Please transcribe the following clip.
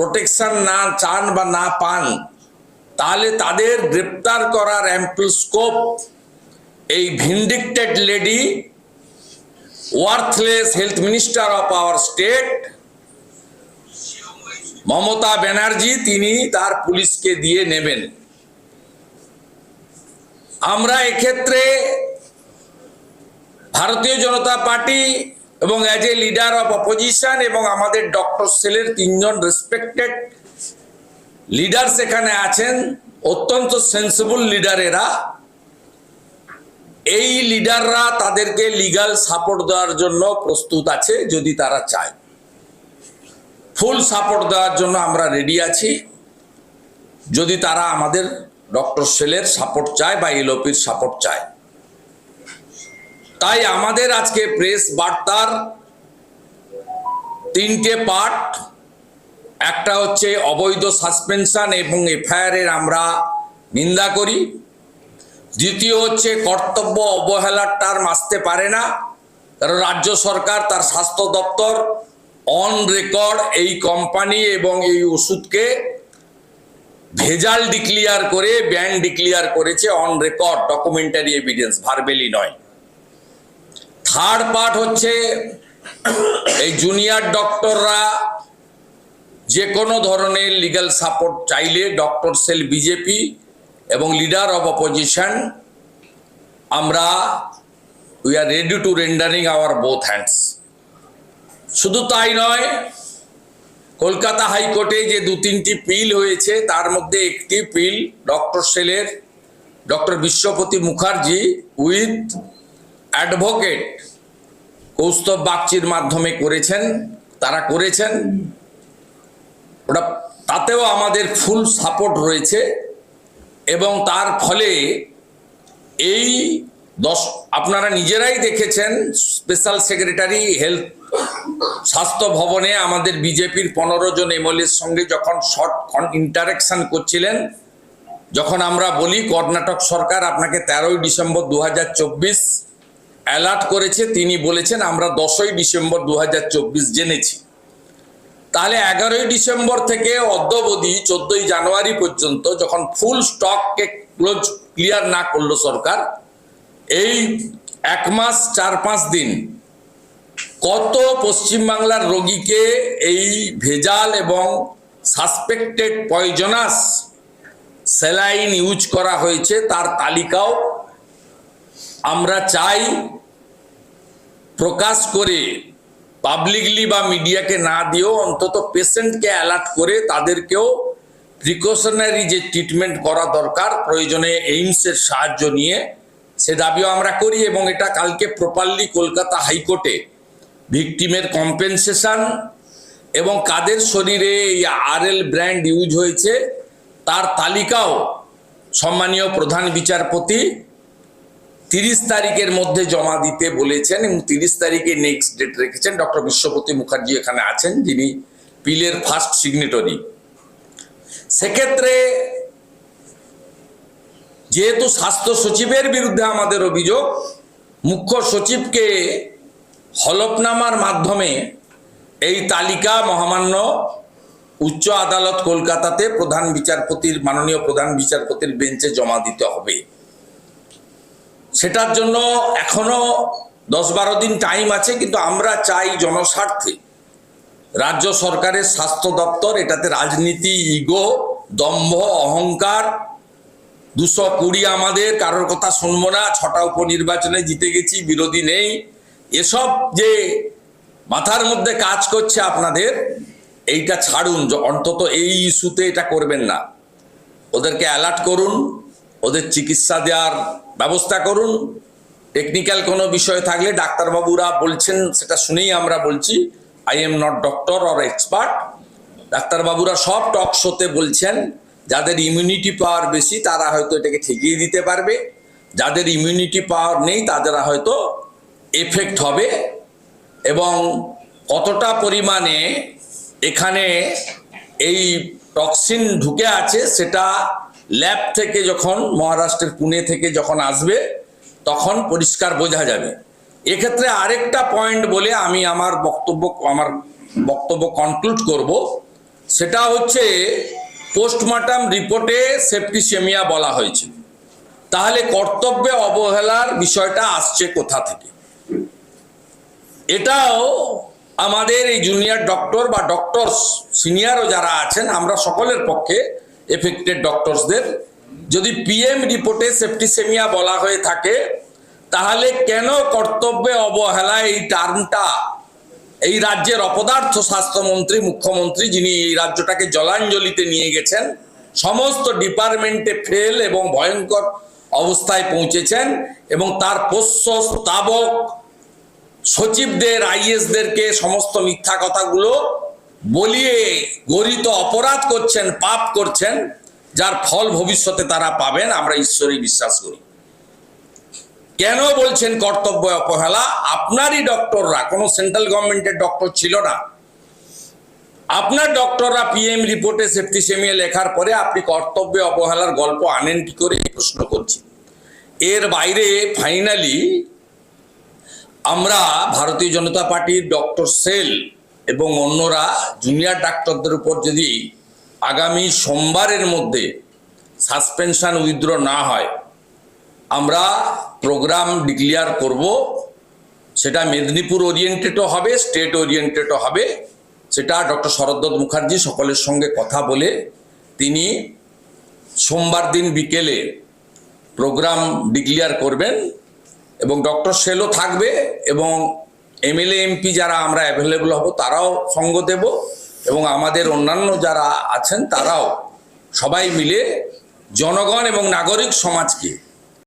Protection না চান বা না পান, তাহলে তাদের গ্রেপ্তার করার অ্যাম্পল স্কোপ এই vindicated lady worthless health minister of our state Mamata Banerjee তিনি তার পুলিশকে দিয়ে নেবেন। আমরা এক্ষেত্রে ভারতীয় জনতা পার্টি এবং as a leader of opposition এবং আমাদের ডক্টর সেলের তিনজন রেসপেক্টেড লিডার সেখানে আছেন, অত্যন্ত সেন্সিবল লিডারেরা এই লিডাররা তাদেরকে লিগাল সাপোর্ট দেওয়ার জন্য প্রস্তুত আছে, যদি তারা চায়। ফুল সাপোর্ট দেওয়ার জন্য আমরা রেডি আছি। যদি তারা আমাদের ডক্টর সেলের সাপোর্ট চায় বা এলোপির সাপোর্ট চায়। তাই আমাদের আজকে প্রেস বার্তার তিনটে পার্ট একটা হচ্ছে অবৈধ সাসপেনশন এবং এফআইআর এর আমরা নিন্দা করি। দ্বিতীয় হচ্ছে কর্তব্য অবহেলার টার্ম আসতে পারে না। কারণ রাজ্য সরকার তার স্বাস্থ্য দপ্তর অন রেকর্ড এই কোম্পানি এবং এই ওষুধকে ভেজাল ডিক্লিয়ার করে ব্যান ডিক্লিয়ার করেছে on record documentary evidence verbally নয়। থার্ড পার্ট হচ্ছে এই জুনিয়র ডক্টররা যে কোনো ধরনের লিগ্যাল সাপোর্ট চাইলে ডক্টর সেল বিজেপি এবং লিডার অফ অপোজিশন আমরা we are ready to rendering our both hands শুধু তাই নয়, কলকাতা হাইকোর্টে যে দু তিনটি পিল হয়েছে, তার মধ্যে একটি পিল ডক্টর সেলের doctor Bishwapati Mukherjee with advocate Kaustav বাগচির মাধ্যমে করেছেন, তারা করেছেন। ওটা, তাতেও আমাদের ফুল সাপোর্ট রয়েছে এবং তার ফলে এই দশ, আপনারা নিজেরাই দেখেছেন, স্পেশাল সেক্রেটারি হেলথ, স্বাস্থ্য ভবনে আমাদের বিজেপির পনেরো জন এমএলএর সঙ্গে যখন শর্ট ইন্টারাকশন করছিলেন, যখন আমরা বলি কর্ণাটক সরকার আপনাকে তেরোই ডিসেম্বর দু হাজার চব্বিশ অ্যালার্ট করেছে, তিনি বলেছেন, আমরা দশই ডিসেম্বর দু হাজার চব্বিশ জেনেছি। তাহলে এগারোই ডিসেম্বর থেকে অদ্যবধি চোদ্দই জানুয়ারি পর্যন্ত যখন ফুল স্টককে ক্লোজ, ক্লিয়ার না করল সরকার, এই এক মাস, চার পাঁচ দিন, কত পশ্চিমবাংলার রোগীকে এই ভেজাল এবং সাসপেক্টেড পয়জনাস স্যালাইন ইউজ করা হয়েছে, তার তালিকাও আমরা চাই প্রকাশ করে পাবলিকলি বা মিডিয়াকে না দিয়েও অন্তত পেশেন্টকে অ্যালার্ট করে তাদেরকেও প্রিকশনারি যে ট্রিটমেন্ট করা দরকার, প্রয়োজনে এইমসের সাহায্য নিয়ে, সে দাবিও আমরা করি এবং এটা কালকে প্রপারলি কলকাতা হাইকোর্টে ভিকটিমের কম্পেনসেশন এবং কাদের শরীরে এই আরএল ব্র্যান্ড ইউজ হয়েছে, তার তালিকাও সম্মানীয় প্রধান বিচারপতি তিরিশ তারিখের মধ্যে জমা দিতে বলেছেন এবং তিরিশ তারিখে নেক্সট ডেট রেখেছেন ডক্টর বিশ্বপতি মুখার্জি এখানে আছেন, যিনি পিলের ফার্স্ট সিগনেটরি সেক্ষেত্রে যেহেতু স্বাস্থ্য সচিবের বিরুদ্ধে আমাদের অভিযোগ, মুখ্য সচিবকে হলফনামার মাধ্যমে এই তালিকা মহামান্য উচ্চ আদালত কলকাতাতে প্রধান বিচারপতির, মাননীয় প্রধান বিচারপতির বেঞ্চে জমা দিতে হবে। সেটার জন্য এখনও দশ বারো দিন টাইম আছে, কিন্তু আমরা চাই জনস্বার্থে। রাজ্য সরকারের স্বাস্থ্য দপ্তর, এটাতে রাজনীতি, ইগো, দম্ভ, অহংকার, দুশো কুড়ি আমাদের, কারোর কথা শুনব না, ছটা উপনির্বাচনে জিতে গেছি, বিরোধী নেই। এসব যে মাথার মধ্যে কাজ করছে আপনাদের, এইটা ছাড়ুন, অন্তত এই ইস্যুতে এটা করবেন না। ওদেরকে অ্যালার্ট করুন ওদের চিকিৎসা দেওয়ার ব্যবস্থা করুন। টেকনিক্যাল কোনো বিষয় থাকলে ডাক্তারবাবুরা বলছেন, সেটা শুনেই আমরা বলছি I am not doctor or expert ডাক্তারবাবুরা সব টক শোতে বলছেন, যাদের ইমিউনিটি পাওয়ার বেশি, তারা হয়তো এটাকে ঠেকিয়ে দিতে পারবে। যাদের ইমিউনিটি পাওয়ার নেই, তাদেরা হয়তো এফেক্ট হবে। এবং কতটা পরিমাণে এখানে এই টক্সিন ঢুকে আছে, সেটা ল্যাব থেকে যখন, মহারাষ্ট্রের পুনে থেকে যখন আসবে, তখন পরিষ্কার বোঝা যাবে। এক্ষেত্রে আরেকটা পয়েন্ট বলে আমি আমার বক্তব্য আমার বক্তব্য কনক্লুড করব। সেটা হচ্ছে পোস্টমর্টম রিপোর্টে সেপ্টিসেমিয়া বলা হয়েছে। তাহলে কর্তব্যে অবহেলার বিষয়টা আসছে কোথা থেকে? এটাও আমাদের এই জুনিয়র ডক্টর বা ডক্টর সিনিয়রও যারা আছেন, আমরা সকলের পক্ষে এফেক্টেড ডক্টরসদের যদি পিএম রিপোর্টে সেপ্টিসেমিয়া বলা হয়ে থাকে, তাহলে কেন কর্তব্যে অবহেলা এই টার্মটা? এই রাজ্যের অপদার্থ স্বাস্থ্যমন্ত্রী, মুখ্যমন্ত্রী যিনি এই রাজ্যটাকে জলাঞ্জলিতে নিয়ে গেছেন, সমস্ত ডিপার্টমেন্টে ফেল এবং ভয়ঙ্কর অবস্থায় পৌঁছেছেন এবং তার পোষ্য স্তাবক সচিবদের, আইএসদেরকে সমস্ত মিথ্যা কথাগুলো বলিয়ে গরিত অপরাধ করছেন, পাপ করছেন, যার ফল ভবিষ্যতে তারা পাবেন, আমরা ঈশ্বরে বিশ্বাস করি। কেন বলছেন কর্তব্য অবহেলা? আপনারই ডক্টররা, কোনো সেন্ট্রাল গভর্নমেন্টের ডক্টর ছিল না। আপনার ডক্টররা পিএম রিপোর্টে সেপ্টিসেমিয়া লেখার পরে আপনি কর্তব্যে অবহেলার গল্প আনেন কি করে প্রশ্ন করছি। এর বাইরে ফাইনালি আমরা ভারতীয় জনতা পার্টির ডক্টর সেল এবং অন্যরা জুনিয়র ডাক্তারদের উপর যদি আগামী সোমবারের মধ্যে সাসপেনশন উইথড্র না হয়, আমরা প্রোগ্রাম ডিক্লেয়ার করব। সেটা মেদিনীপুর ওরিয়েন্টেডও হবে স্টেট ওরিয়েন্টেডও হবে। সেটা ডক্টর শরদ্দত্ত মুখার্জি সকলের সঙ্গে কথা বলে তিনি সোমবার দিন বিকেলে প্রোগ্রাম ডিক্লেয়ার করবেন এবং ডক্টর সেলও থাকবে এবং এমএলএ এমপি যারা আমরা অ্যাভেলেবল হব, তারাও সঙ্গ দেব এবং আমাদের অন্যান্য যারা আছেন, তারাও সবাই মিলে জনগণ এবং নাগরিক সমাজকে